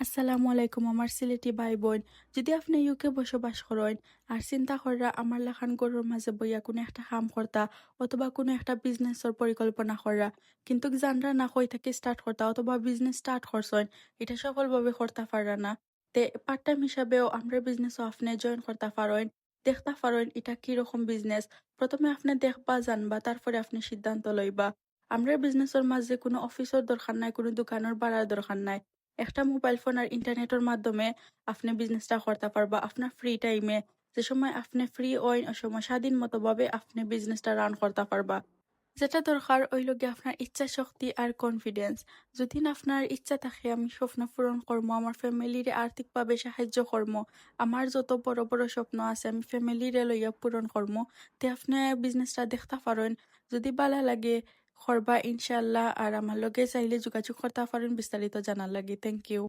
আসসালামু আলাইকুম আমার সিলেটি ভাই বোন যদি আপনি ইউকে বসবাস করেন আর চিন্তা করা আমার লেখান গরুর মাঝে বইয়া কোনো একটা কাম করতা অথবা কোনো একটা বিজনেসের পরিকল্পনা করা কিন্তু জানরা না কই থেকে স্টার্ট করতা অথবা বিজনেস স্টার্ট করছেন, এটা সফলভাবে করতে পারা না। তে পার্ট টাইম হিসাবেও আমরা বিজনেসও আপনি জয়েন করতে পারেন, দেখতে পারেন এটা কীরকম বিজনেস প্রথমে আপনি দেখবা, জানবা, তারপরে আপনি সিদ্ধান্ত লইবা। আমরা বিজনেসের মাঝে কোনো অফিসের দরকার নাই, কোনো দোকানের বাড়ার দরকার নাই। একটা মোবাইল ফোন আর ইন্টারনেটের মাধ্যমে আপনি বিজনেসটা করতে পারবা আপনার ফ্রি টাইমে যে সময় আপনি ফ্রি ওই সময় স্বাধীন মতো ভাবে আপনি বিজনেসটা রান করতে পারবা যেটা দরকার, ওই লগে আপনার ইচ্ছা শক্তি আর কনফিডেন্স যদি আপনার ইচ্ছা থাকে, আমি স্বপ্ন পূরণ করব আমার ফ্যামিলির আর্থিকভাবে সাহায্য করব আমার যত বড় বড় স্বপ্ন আছে, আমি ফ্যামিলিরে লইয়া পূরণ করব তে আপনি বিজনেসটা দেখতে পারেন। যদি ভালো লাগে করবা ইনশাল্লাহ আর আমার লগে চাইলে যোগাযোগ করতে পারেন বিস্তারিত জানার লাগে। Thank you